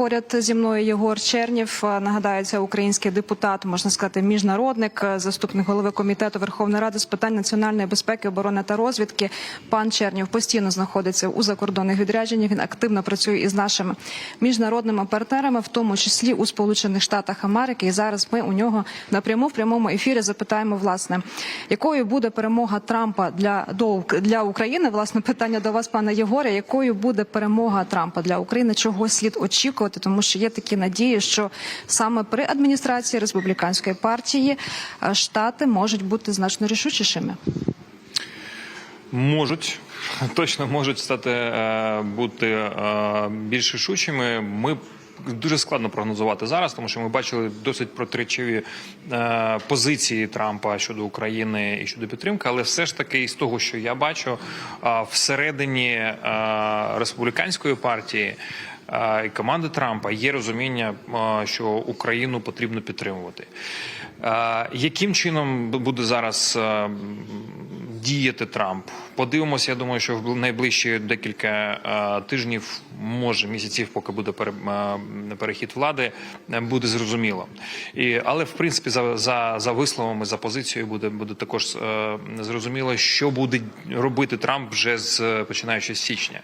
поряд зі мною Єгор Чернів. Нагадаю, це український депутат, можна сказати, міжнародник, заступник голови комітету Верховної Ради з питань національної безпеки, оборони та розвідки. Пан Чернів постійно знаходиться у закордонних відрядженнях. Він активно працює із нашими міжнародними партнерами, в тому числі у Сполучених Штатах Америки. І зараз ми у нього напряму в прямому ефірі запитаємо, власне, якою буде перемога Трампа для до для України. Власне, питання до вас, пане Єгоре, якою буде перемога Трампа для України? Чого слід очікувати? Тому що є такі надії, що саме при адміністрації республіканської партії е, штати можуть бути значно рішучішими. Можуть точно можуть стати е, бути е, більш рішучими. Ми дуже складно прогнозувати зараз, тому що ми бачили досить протиречиві е, позиції Трампа щодо України і щодо підтримки. Але все ж таки, із того, що я бачу, е, всередині е, республіканської партії. е, І команди Трампа є розуміння, е, що Україну потрібно підтримувати. Е, Яким чином буде зараз діяти Трамп? Подивимося. Я думаю, що в найближчі декілька е, тижнів, може місяців, поки буде е, перехід влади, е, буде зрозуміло. І але в принципі за за, за висловами, за позицією буде буде також е, зрозуміло, що буде робити Трамп вже з починаючи з січня.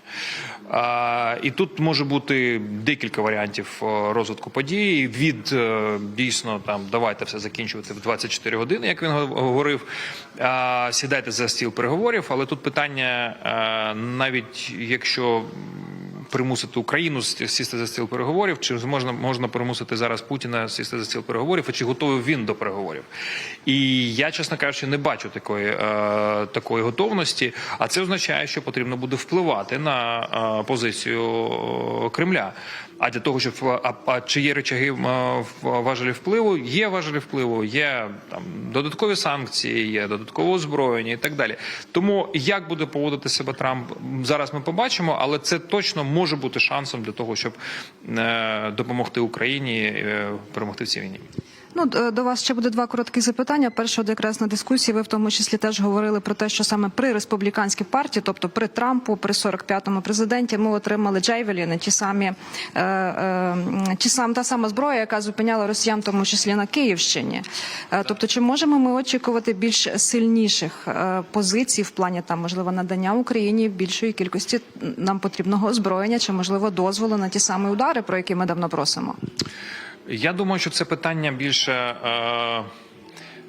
Е, і тут може бути декілька варіантів розвитку подій від е, дійсно там давайте все закінчувати в 24 години, як він говорив. е, Сідайте за стіл переговорів, але тут питання е, навіть якщо примусити Україну сісти за стіл переговорів, чи можна можна примусити зараз Путіна сісти за стіл переговорів, і чи готовий він до переговорів? І я, чесно кажучи, не бачу такої, е, такої готовності. А це означає, що потрібно буде впливати на е, позицію е, Кремля. А для того, щоб а, а чи є речаги е, важелі впливу, є важелі впливу, є там додаткові санкції, є додаткове озброєння і так далі. Тому як буде поводити себе Трамп зараз, ми побачимо, але це точно може бути шансом для того, щоб е, допомогти Україні е, перемогти в цій війні. Ну до вас ще буде два короткі запитання. Перше, от якраз на дискусії, ви в тому числі теж говорили про те, що саме при республіканській партії, тобто при Трампу, при 45-му президенті, ми отримали Джейвеліни, ті самі е, е, ті сам та сама зброя, яка зупиняла росіян, в тому числі на Київщині. Е, тобто, чи можемо ми очікувати більш сильніших е, позицій в плані там можливо надання Україні більшої кількості нам потрібного озброєння, чи можливо дозволу на ті самі удари, про які ми давно просимо? Я думаю, що це питання більше е,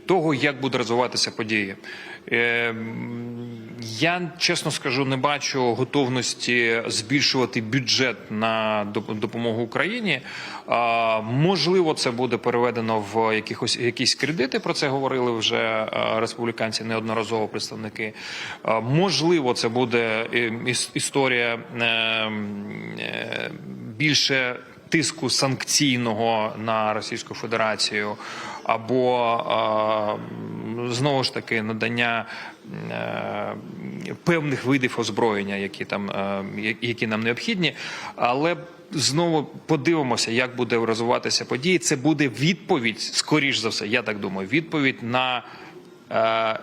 того, як буде розвиватися події. Е, я чесно скажу, не бачу готовності збільшувати бюджет на допомогу Україні. Е, можливо, це буде переведено в якихось якісь кредити. Про це говорили вже е, республіканці неодноразово представники. Е, можливо, це буде іс- історія більше тиску санкційного на Російську Федерацію, або знову ж таки надання е, певних видів озброєння, які там е, які нам необхідні, але. Знову подивимося, як буде розвиватися події. Це буде відповідь, скоріш за все, я так думаю, відповідь на е,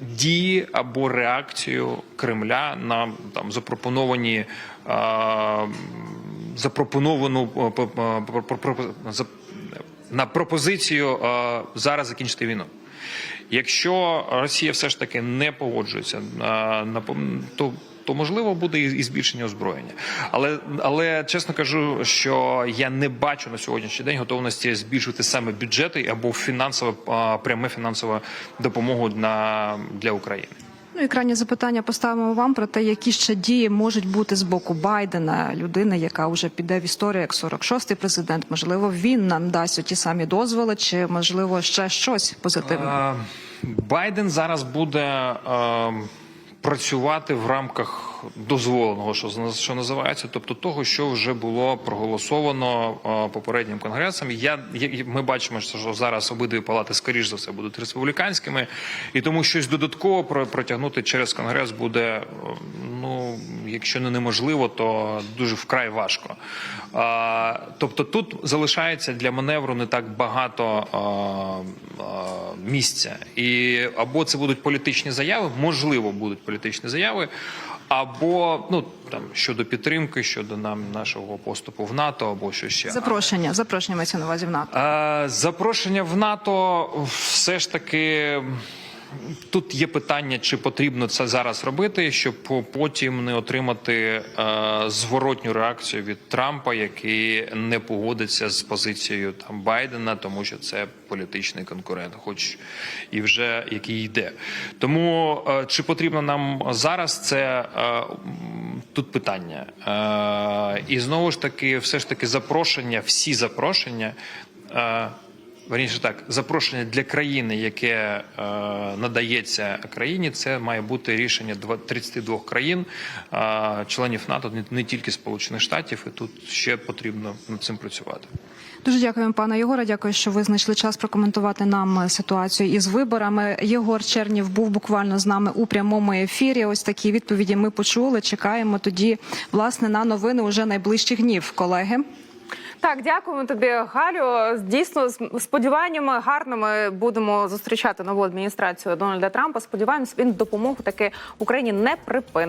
дії або реакцію Кремля на там запропоновані запропоновану е, на пропозицію е, зараз закінчити війну. Якщо Росія все ж таки не погоджується е, то. То можливо буде і і збільшення озброєння, але але чесно кажу, що я не бачу на сьогоднішній день готовності збільшувати саме бюджети або фінансове пряме фінансову допомогу на для України. Ну і крайнє запитання поставимо вам про те, які ще дії можуть бути з боку Байдена, людини, яка вже піде в історію як 46-й президент. Можливо, він нам дасть ті самі дозволи, чи можливо ще щось позитивне. Байден зараз буде е, працювати в рамках дозволеного, що що називається, тобто того, що вже було проголосовано е, попереднім конгресом. Я, ми бачимо, що зараз обидві палати скоріш за все будуть республіканськими, і тому щось додатково про- протягнути через конгрес буде е, ну, якщо не неможливо, то дуже вкрай важко. А, тобто тут залишається для маневру не так багато місця, і або це будуть політичні заяви, можливо, будуть політичні заяви. або ну там щодо підтримки, щодо нам нашого поступу в НАТО, або що ще Запрошення, запрошення мається на увазі в НАТО. Запрошення в НАТО все ж таки. Тут є питання, чи потрібно це зараз робити, щоб потім не отримати е, зворотню реакцію від Трампа, який не погодиться з позицією там Байдена, тому що це політичний конкурент, хоч і вже який йде. Тому е, чи потрібно нам зараз це е, тут питання, е, і знову ж таки, все ж таки, запрошення, всі запрошення. Е, Верніше так, запрошення для країни, яке е, надається країні, це має бути рішення два- 32 країн, е, членів НАТО, не, тільки Сполучених Штатів, і тут ще потрібно над цим працювати. Дуже дякуємо, пане Єгоре. Дякую, що ви знайшли час прокоментувати нам е, ситуацію із виборами. Єгор Чернів був буквально з нами у прямому ефірі. Ось такі відповіді ми почули. Чекаємо тоді власне на новини уже найближчих днів, колеги. Так, дякуємо тобі, Галю. Дійсно, з сподіваннями гарними будемо зустрічати нову адміністрацію Дональда Трампа. Сподіваємось, він допомогу таки Україні не припинить.